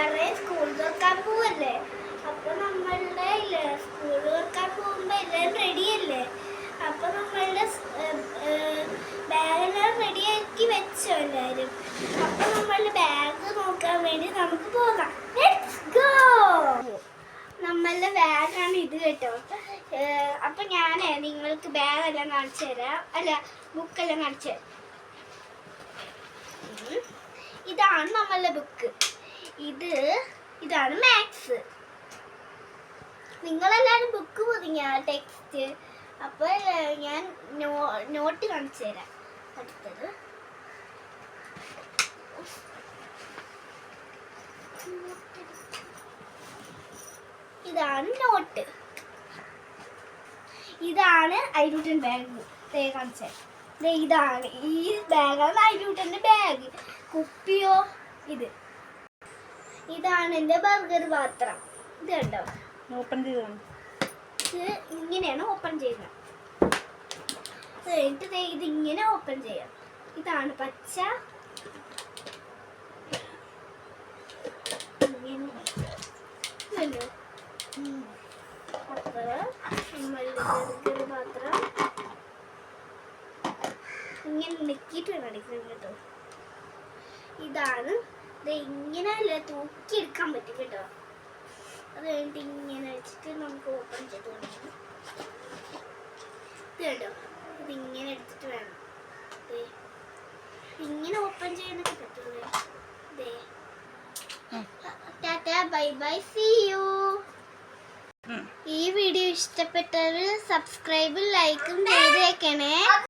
എല്ലാവരുടെയും സ്കൂൾ പോവല്ലേ? അപ്പൊ നമ്മളുടെ സ്കൂൾ പോകുമ്പോ എല്ലാം റെഡിയല്ലേ അപ്പൊ നമ്മളുടെ ബാഗെല്ലാം റെഡിയാക്കി വെച്ചോ എല്ലാരും. അപ്പൊ നമ്മളുടെ ബാഗ് നോക്കാൻ വേണ്ടി നമുക്ക് പോകാം. ഗോ നമ്മളുടെ ബാഗാണ് ഇത് കേട്ടോ. അപ്പൊ ഞാനേ നിങ്ങൾക്ക് ബാഗെല്ലാം കാണിച്ചു തരാം. അല്ല ബുക്കെല്ലാം കാണിച്ചു തരാം. ഇതാണ് നമ്മളുടെ ബുക്ക് ഇത് ഇതാണ് മാത്സ് നിങ്ങളെല്ലാവരും ബുക്ക് പൊതിഞ്ഞ ടെക്സ്റ്റ് അപ്പോൾ ഞാൻ നോട്ട് കാണിച്ചു തരാം. അടുത്തത്. ഇതാണ് നോട്ട് ഇതാണ് ഐരൂട്ടൻ ബാഗ് ദേ കാണിച്ചത് ഇതാണ് ഈ ബാഗാണ് ഐരൂട്ടന്റെ ബാഗ് കുപ്പിയോ ഇത്. ഇതാണ് എന്റെ ബർഗർ പാത്രം ഇത് കണ്ടോ? ഓപ്പൺ ചെയ്ത് ഇത് ഇങ്ങനെയാണ് ഓപ്പൺ ചെയ്യുന്നത്. അത് കഴിഞ്ഞിട്ട് ഇത് ഇങ്ങനെ ഓപ്പൺ ചെയ്യാം ഇതാണ് പച്ച. ഇങ്ങനെ. ഇതുണ്ടോ? അപ്പൊ നമ്മളുടെ ബർഗർ പാത്രം ഇങ്ങനെ വേണം അടിക്കണം കേട്ടോ. ഇതാണ് ഇത് ഇങ്ങനെ തൂക്കി എടുക്കാൻ പറ്റും കേട്ടോ. അത് കഴിഞ്ഞിട്ട് ഇങ്ങനെ വെച്ചിട്ട് നമുക്ക് ഓപ്പൺ ചെയ്ത് കൊടുക്കണം ഇത് കേട്ടോ ഇത് ഇങ്ങനെ എടുത്തിട്ട് വേണം. ഇങ്ങനെ ഓപ്പൺ ചെയ്യാനൊക്കെ പറ്റില്ലേ? ദേ. Tata bye bye see you. ഈ വീഡിയോ ഇഷ്ടപ്പെട്ടവർ സബ്സ്ക്രൈബും ലൈക്കും ചെയ്തേക്കണേ.